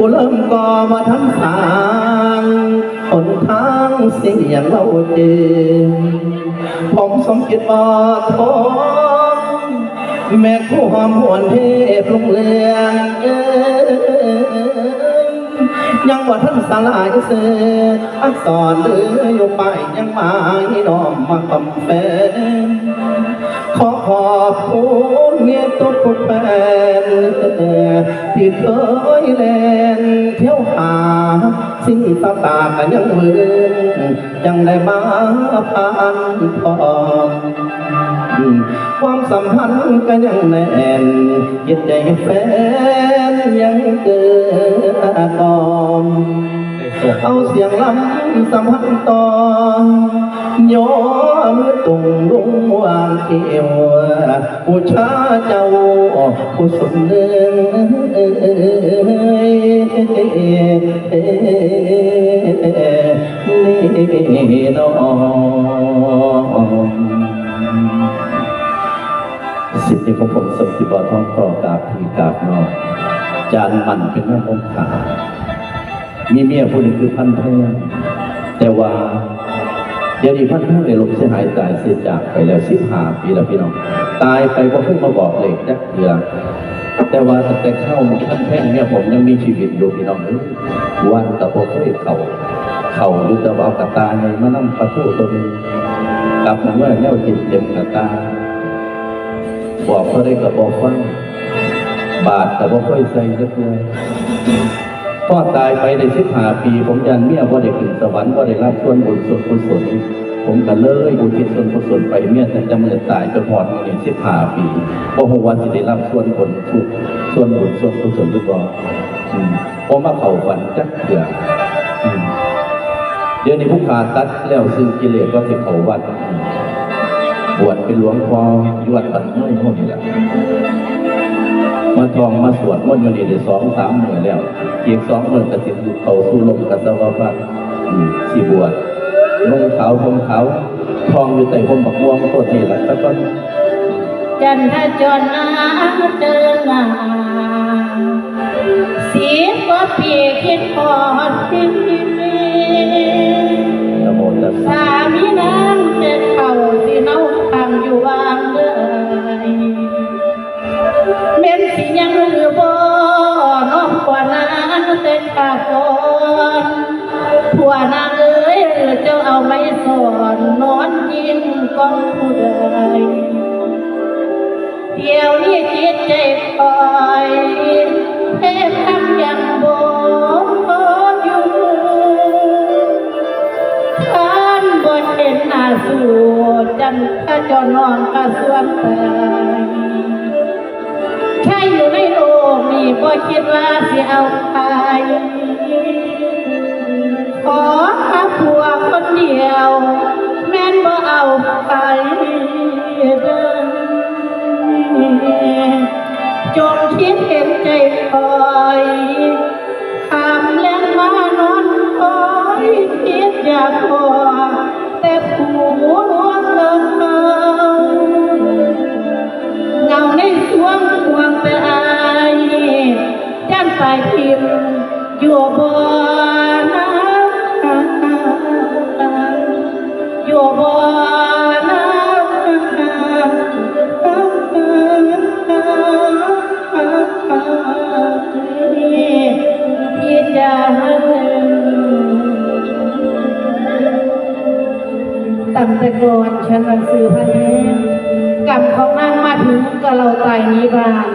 ผู้เริ่มก่อมาทั้งสางหนทางเสียงเราเจงผมสมคิดว่าทองแม่คู่หอมหวนเทพลงเลืองเอ้ยังว่าท่านสลายเสออักษรเลืออยู่ไปยังมาให้น้อมมาคำแฟน ขอขอบคุณเงียทุกทุกแฟนที่เคยเล่นเที่ยวหา สิ่งตาตากันยังเวืนยังได้มาผ่านพองความสัมพันธ์ก็ยังแน่นยึดใจแฟนยังเกิดกอม เอาเสียงลำสัมพันธ์ต่อยอมตุงรุ่งวางเกี่ยวผู้ชาเจ้าผู้สมเด็นี่น้องสิทธิของผมสมจิบท้องครอกราบที่กราบนอกจานมันเป็นแม่องขา มีเมียผู้หนึงคือพันแท้แต่ว่าเดี๋ยวนี้พันแท้ในลมเสียหายตายเสียจากไปแล้วสิบห้าปีแล้วพี่น้อง ตายไปก็เพิ่งมาบอกเลยจักเถื่อแต่ว่าแต่เข้าพันแท้เนี่ยผมยังมีชีวิตอยู่พี่น้องวันกับพเคยเขาเขาดูแตะวาวกตาในมานั่งประตูตัวนึงกลับมาเมื่อเนี่ยกินเต็มกตาบอกเขาได้กับบอกฟังบาทแต่ว่าค่อยใส่ก็คือ พ่อตายไปในสิบห้าปี ผมยันเมียว่าได้ขึ้นสวรรค์ว่าได้รับส่วนบุญส่วนกุศลผมก็เลยอุทิศส่วนกุศลไปเมียแต่จะเมื่อตายจนหอดในสิบห้าปีบ่ฮู้ว่าสิได้รับส่วนผลทุกส่วนบุญส่วนกุศลหรือบ่อืมผมมาเข้าฝันจักเถื่ออืมเดี๋ยวนี้ผู้ขาตัดแล้วซึ่งกิเลสก็สิเข้าวัดบวชเป็นหลวงพ่อยวดปัดน้อยพวกนี้แหละมาทองมาสวดมนต์อยู่นี่ได้สองสามหมื่นแล้ว อีกสองมื่นกระสิบอยู่เขาสู้ลมกัสวะพัดสี่บวชนุ่งขาวผมขาวทองอยู่ใต้ผมบักม่วงต้นนี่แหละแล้วก็จันทจรนาเจอหนาเสียก็ปีคิดพอดที่นสามีนางเจ็ดเข่าสิเนาทำอยู่วางเลยเม้นสิยัง เต็นตาก่อนผัวนางเอ้ยหรือเจ้าเอาไม้สอนนอนยิงกองผู้ใดเดี๋ยวนี้จิตใจคอยเทพทำยังโบอยู่ท่านบ่เห็นหน้าสู่จันทร์เจ้านอนกระสวนตา นี้บ่คิดว่าสิเอาไป ขอหาผัวคนเดียว แม่นบ่เอาไปเดินจงคิดเห็นใจคอย ไปพิมอยู่บ่นะอยู่บ่นะพี่จะตั้งแต่ก่อนฉันหนังสือพันแท้กรรมของนางมาถึงก็เราตายนี้บาน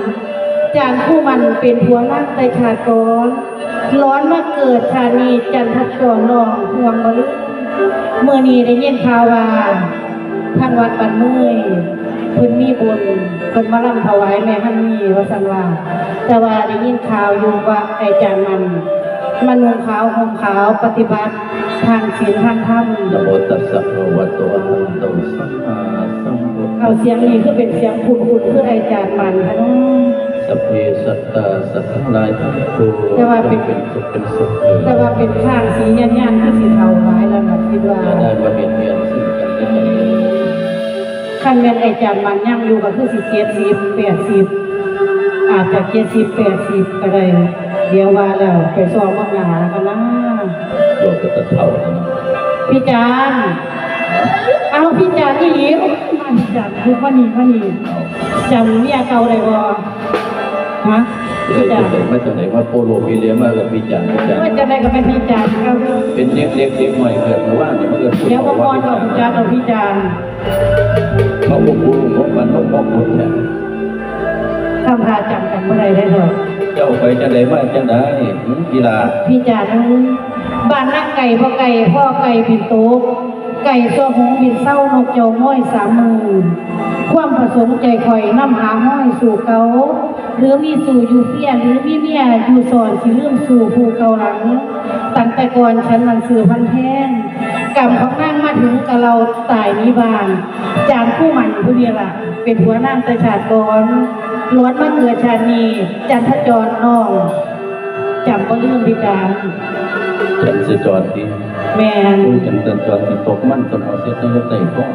จานผู้มันเป็นผัวรักแต่ชาติก่อนร้อนมาเกิดชานีจันทัดก่อนนองห่วงบลึกเมื่อนี้ได้ยินข่าวว่าทางวัดปันเมื่อยเพิ่นมีบุญเพิ่นมาลำถวายแม่ฮันนี่ว่าสันว่าแต่ว่าได้ยินข่าวอยู่ว่าไอ้จานมัน มันนุ่งขาวห่มขาวปฏิบัติทางศีลทางธรรมนโมตัสสะภะคะวะโตอะระหะโตสัมมาสัมพุทธัสเอาสะเสียงนี้คือเป็นเสียงพูดพูดคือไอ้จานมันค่ะน้อง สัพเพสัตตาสัตว์ทั้งหลายทั้งปวงแต่ว่าเป็น เป็นสุขเป็นสุขเถิดแต่ว่าเป็นข้างสียันยันๆคือสีเทาร้ายแล้วนะคิดว่าอย่าได้มาเบียดเบียนซึ่งกันและกันเลยคันแม่นไอ้จานมันยังอยู่ก็คือสิเจ็ดสิบแปดสิบอาจจะเจ็ดสิบแปดสิบก็ได้เดี๋ยวว่าแล้วไปซ้อมมักหนากันนะตัวก็จะเท่าแล้วเนาะพี่จานเอาพี่จานอีหลีมาพี่จานคือว่านี่ว่านี่เอาจำเมียเก่าได้บ่ ฮะเลพี่ยจาจะนไหนมาจากไหนว่าโปโลพี่เลี้ยงมาแล้วพี่จานพี่จานว่าจะได้ก็เป็นพี่จานครับเป็นเด็กเด็กเด็กหน่อยเกิดมาว่าเนี่ยมันเกิดพูดเดี๋ยวบมาอกพว่ารเอาพี่พี่จาจานนเอาพี่จานเขาบอกพูดบอกมันบอกบอกหมดแหละทำพาจำกันเมื่อไรได้เถอะเจ้าไปจะไหนมาจะไหนกีฬาพี่จานบ้านนักไก่พ่อไก่พ่อไก่ผิดโต๊ะไก่ตัวหงผิดเศร้านกเจ้าม้อยสามมือความประสงค์ใจคอยน้ำหาห้อยสู่เกา หรือมีสู่อยู่เพียหรือมีเมียอยู่สอนสิเรื่องสู่ภูเกาหลังตั้งแต่ก่อนฉันหนังสือพันแพงกรรมของนางมาถึงกับเราตายนิบานจานผู้มันผู้นี้ล่ะเป็นหัวนางแต่ชาติก่อนล้วนมาเกิดชาตินีจันทจรน้องจำก็เรื่องพิการจันสิจรที่แม่นผู้จันจันจรที่ตกมันจนเอาเสียตั้งแต่ก่อน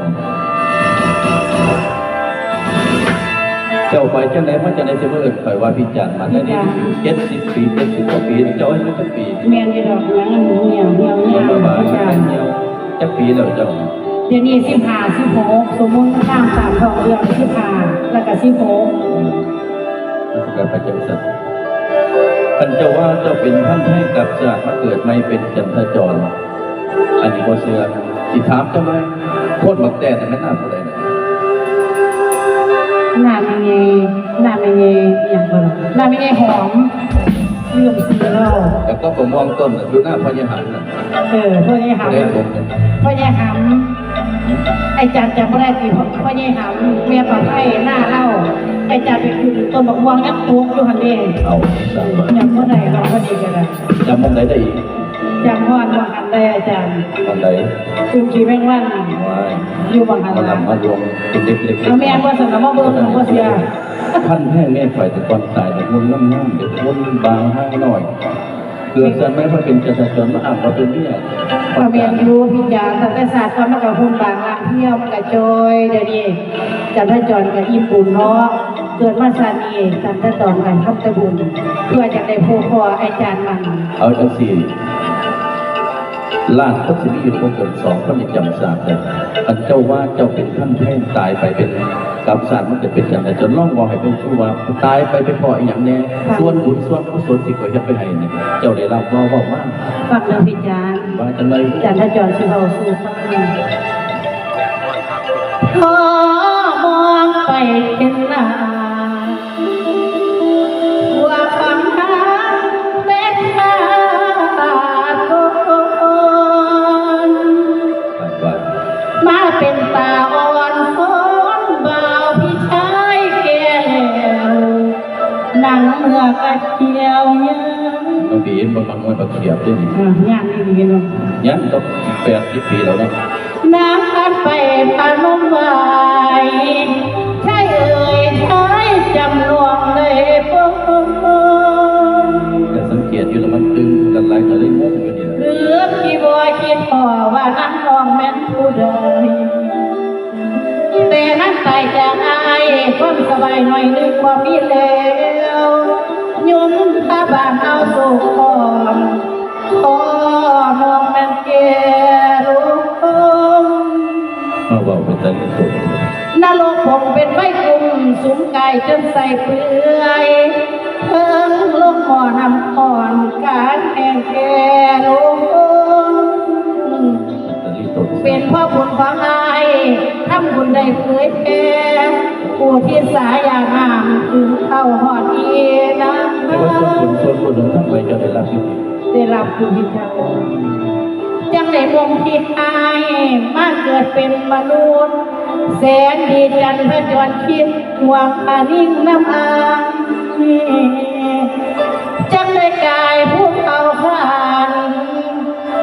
จ้าไปจังไหนมาจังไหนจะมาเอิ้นข่อยว่าพี่จานมันได้นี่เจ็ดสิบปีเจ็ดสิบกว่าปีเจ้าอายุจักปีแม่นที่ดอกหนังอันหนูเหี่ยวเหี่ยวเหี่เมื่ยอวมาบ่ายพิการเดียวจักปีแล้วเจ้าเดี๋ยวนี้สิบห้าสิบหกสมมุติข้ามสามทองเรืองสิบห้าแล้วก็สิบหกกับพระเจ้าสัตว์ท่านเจ้าว่าเจ้าเป็นท่านให้กับชาติมาเกิดไม่เป็นจันทจร อันนี้ก็เสือที่ถามเจ้าไหมโคตรบักแต่แต่ไม่น่าผู้ใดนะ หน้าไม่ไงหน้าไม่ไงอย่างเบอร์หน้าไม่ไงหอมเรื่องสีเราแต่ก็ประมวงต้นน่ะอยู่หน้าพญาหันน่ะเออพ่อใหญ่หผู้ใดผมเนี่ยำพ่อใหญ่หำไอ้จันจำไม่ได้กี่พ่อใหญ่หำเมียปลาไผ่หน้าเล่าไอ้จันไปคือต้นบักม่วงยักษ์ตัวอยู่หันเองเอาสามร้อยจำเมื่อไหร่เราพอดีกันเลยจำมองไหนได้อีก จำพ่อว่าหันได้อาจารย์มองไหนคุณขี่แม่งวันวายอยู่บางหันมาละลำมารวมเป็นเด็กเล็กเอาแม่ว่าสนามว่าเบิ้งของพ่อเสียท่านแห้งแม่ฝ่ายแต่ก่อนตายแต่มุนน้ำน้ำเด็กมุนบางห้างหน่อยเกิดสันไม่ค่อยเป็นจันทจรมาอ่านว่าเป็นเนี่ยพ่อแม่รู้พิจารตั้งแต่ศาสตร์ความมันกับพุ่นบางลางเที่ยวมันกับจอยเดี๋ยวนี้จันทจรกับญี่ปุ่นเนาะเกิดมาชาตินี้จันทจรกันทำตะบุญเพื่อจะได้ผู้พ่ออาจารย์มันเอาจังสี่ ล้านก็สิมีอยู่คงเกินสองคนในจำศาสตร์เลยอันเจ้าว่าเจ้าเป็นท่านแท่งตายไปเป็นกับศาสตร์มันจะเป็นอย่างไรจนล่องมองให้เป็นชั่วว่าตายไปเป็นพออีกอย่างแน่ส่วนบุญส่วนกุศลที่ก่อยจะไปให้เนี่ยเจ้าได้รับว่าว่ามากฟังเรื่องพิจารว่าจังไรจันทจรสิเราสู่ฟังพอมองไปเห็นหน้าว่า นบางบางวันบางเขียบด้วยนี่อะย่างนี่ดีเนาะยังต้องแปดสิบปีแล้วนะน้ำพัดไปพานมไหวใช่เอ่ยใช่จำลวงเลยปงแต่สังเกตอยู่แล้วมันตึงกันหลายก็เลยงงอยู่นี่แหละหรือพี่บอยคิดพอว่านั่งลองแม่นผู้ใดแต่นั้นตายจากอายความสบายหน่อยนึกว่ามีแล้ว ยมพาบานเอาโศกพรขอมองแม่นแก่ลูกคงมาเว่าเป็นตะลิโตนรกผมเป็นไฟกลุ่มสูงกายจนใส่เปลือยเพิ่งลงหอนำอ่อนการแห่งแกลงตะลิโตเป็นพ่อบุญของนายทำบุญได้เผยแผ่ผู้ที่สายอย่างงามถึงเข้าหอดีนะ แต่ว่าส่วนคนส่วนคนของท่านไปจะได้รับอยู่ได้รับคุณพิจารจังได้มงที่อายมาเกิดเป็นมนุษย์ แสนดีจันทร์จรคิดหวังอานิ่งน้ำอายจังได้กายผู้เขาขาน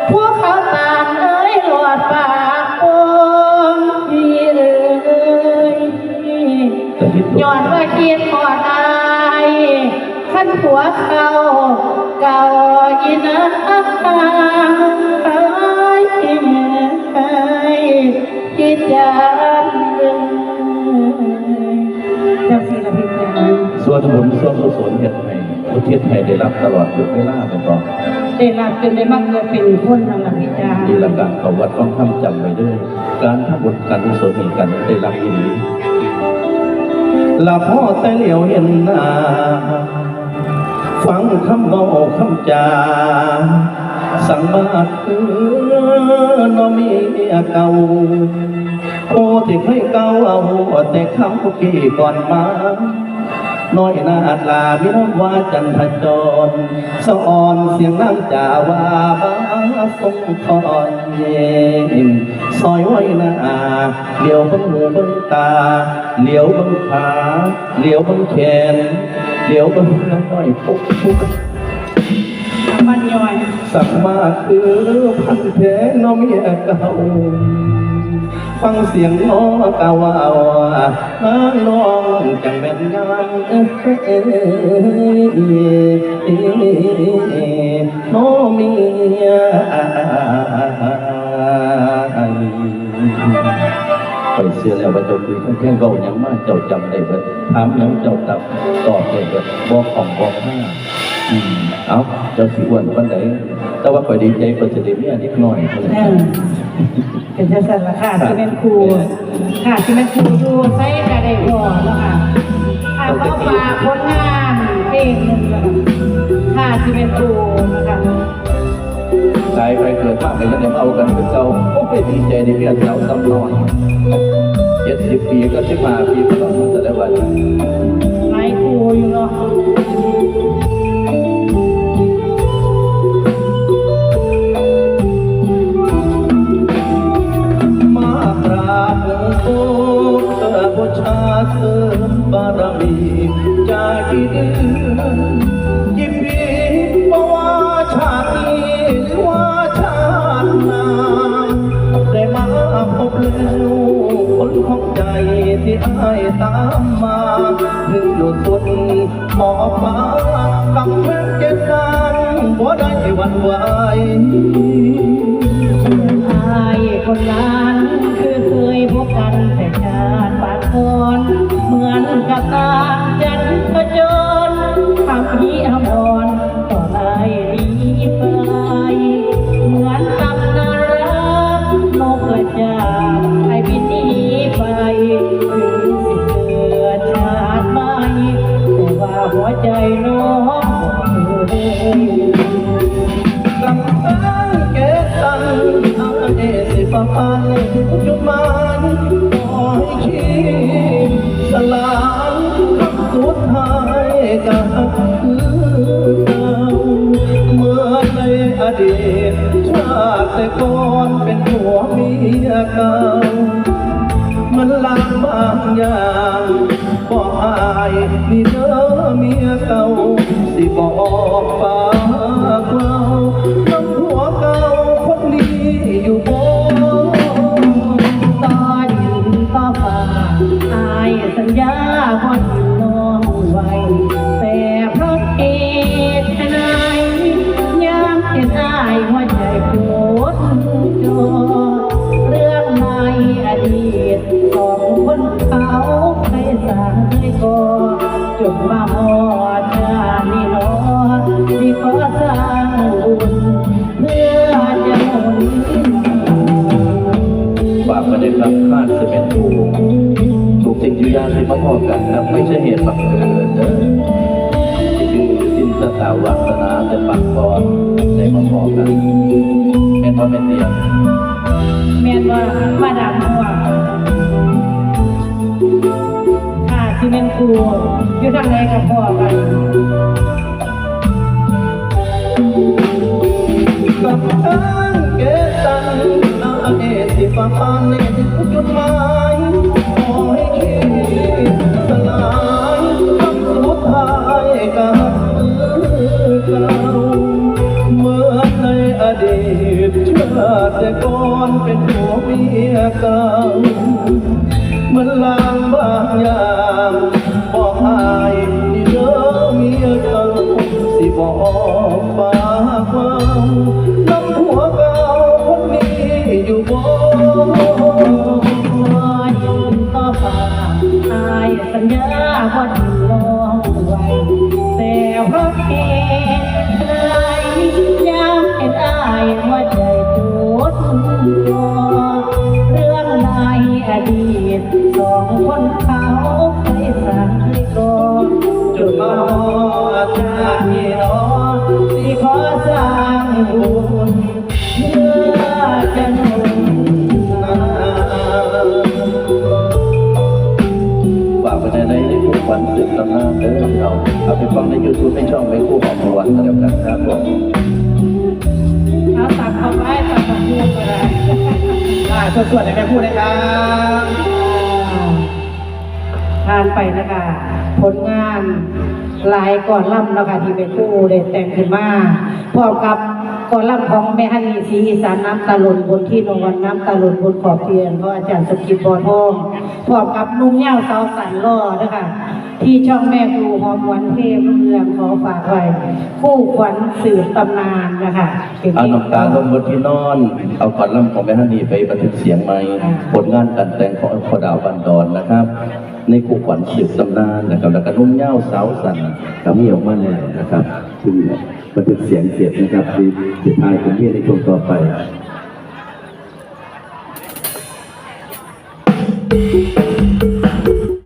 ผู้เขาตานเอ้ยหลอดปากโอ้ยพี่เอ้ยย้อนว่าคิดหอด ผัวเขาเก่าอีนะอายคิดจานจังสิละพี่แม่ส่วนบุญส่วนกุศลเฮ็ดให้พุทธทิศให้ได้รับตลอดทุกเวลาเป็นต่อได้รับจนได้มาเกิดเป็นคนนั่นล่ะพี่จ้าดีละการเขาวัดต้องทำจำไว้ด้วย การทำบุญการกุศลมีกันได้รับยินดีละพ่อแต่เหลียวเห็นหน้า ฟังคำเมาคำจา สั่งมาคือน้อมีเก่าโอ้ที่เคยเก่าเอาแต่คำกี้ก่อนมาน้อยนาดลาพิรมว่าจันทจรสะอ่อนเสียงน้ำจ่าว่าบ้าทรงคอยเย็นซอยไว้นาเหลียวบังหูบังตา เหลียวบังขา เหลียวบังแขน เหลียวเบังน้อยปุ๊กปุ๊กมันย่อยสักมาคือพันแท้น้องเมียเก่าฟังเสียงน้องกาวาวน้าน้องจังเป็นงานเอ้ยน้องเมีย ไปเสียแล้วว่าเจ้าคือทั้งเพียงเก่ายังมาเจ้าจำได้เบิดถามยังเจ้าตับตอบได้เบิดบอกของบอกห้าอืมเอาเจ้าสิอ้วนวันใดแต่ว่าข่อยดีใจเปิดจะได้เมียนิดหน่อยเท่านั้นเออเป็นจังซั่นล่ะค่ะที่เป็นครูค่ะที่เป็นครูอยู่ใส่ก็ได้พอแล้วค่ะค่ะก็ฝากผลงานเพลงหนึงแล้วค่ะค่ะที่เป็นครูนะคะตายไปเกิดมาก็จะได้มาเอากันเป็นเจ้าโอ้ยดีใจในเมียเจ้าซ้ำน้อย เจ็ดสิบปีก็สิบห้าปีก็ต้องมันจะได้วัน วันไหวอายคนนั้นคือเคยพบกันแต่ชาติปานก่อนเหมือนกับตา สิฟ้าพันจุดหมายขอให้คิดสลายคำสุดท้ายกับคือเก่าเมื่อในอดีตชาติแต่ก่อนเป็นผัวเมียเก่ามันลางบางอย่างบอกอายนี่เด้อเมียเก่าสิบอกฝา ถูกสิ่งอยู่อยางที่มาพอกันนะไม่ใช่เหตุบังเกิดเด้อคือสิ้นสตาวาสนาแต่ปักก่อนได้มาพอกันเป็นเพราะเป็นเดียวแม่นว่ามาดามหัวค่ะที่เป็นครูอยู่ทางไหนกับพ่อกันกับทางเกิดตันอาเอสิฟ้าพันจุดหมา เป็นผัวเมียเก่ามันลางบางอย่างบอกอายนี่เด้อเมียเก่าสิบอกฝากเว้าน้ำผัวเก่าคนนี้อยู่บ่พออายสัญญาว่าถึงลองไว้แต่ราะเหตุใดยามเห็นอายหัวใจปวด ดีสองคนเขาเคยสั่งให้กอจุดมอชาที่รองที่ขอสร้างบุญเพื่อจะหนุนฝากไปในในคู่ขวัญสืบตำนานเด้อพี่น้องเอาไปฟังในยูทูบในช่องในคู่ของประวัติกันแล้วกันครับผมเอาตักเข้าไปตักมาพูดก็ได้ อ่าส่วนๆให้แม่พูดนะครับทานไปนะคะผลงานหลายก่อนล่ำนะคะที่เป็นผู้ได้แต่งขึ้นมาพร้อมกับ ก่อนล่ำของแม่ฮันนีศรีอีสานน้ำตาหล่นบนที่นอนน้ำตาหล่นบนขอบเตียงเพราะอาจารย์สกิปบอทองพร้อมกับนุ่งเหย้าเสาสันล่อนะคะที่ช่องแม่ครูหอมหวันเทพรุ่งเรืองขอฝากไว้คู่ขวัญสืบตำนานนะคะป็เอาน้ำตาลงบนที่นอน เอาก่อนลำของแม่ฮันนี่ไปบันทึกเสียงใหม่ผลงานการแต่งของพอดาวบันดอนนะครับในคู่ขวัญสืบตำนานนะครับแล้วก็นุ่มเหย้าสาวสันก็มีออกมาแล้วนะครับซึ่ง บันทึกเสียงเสียบนะครับที่สุดท้ายผมเรียในช่วงต่อไป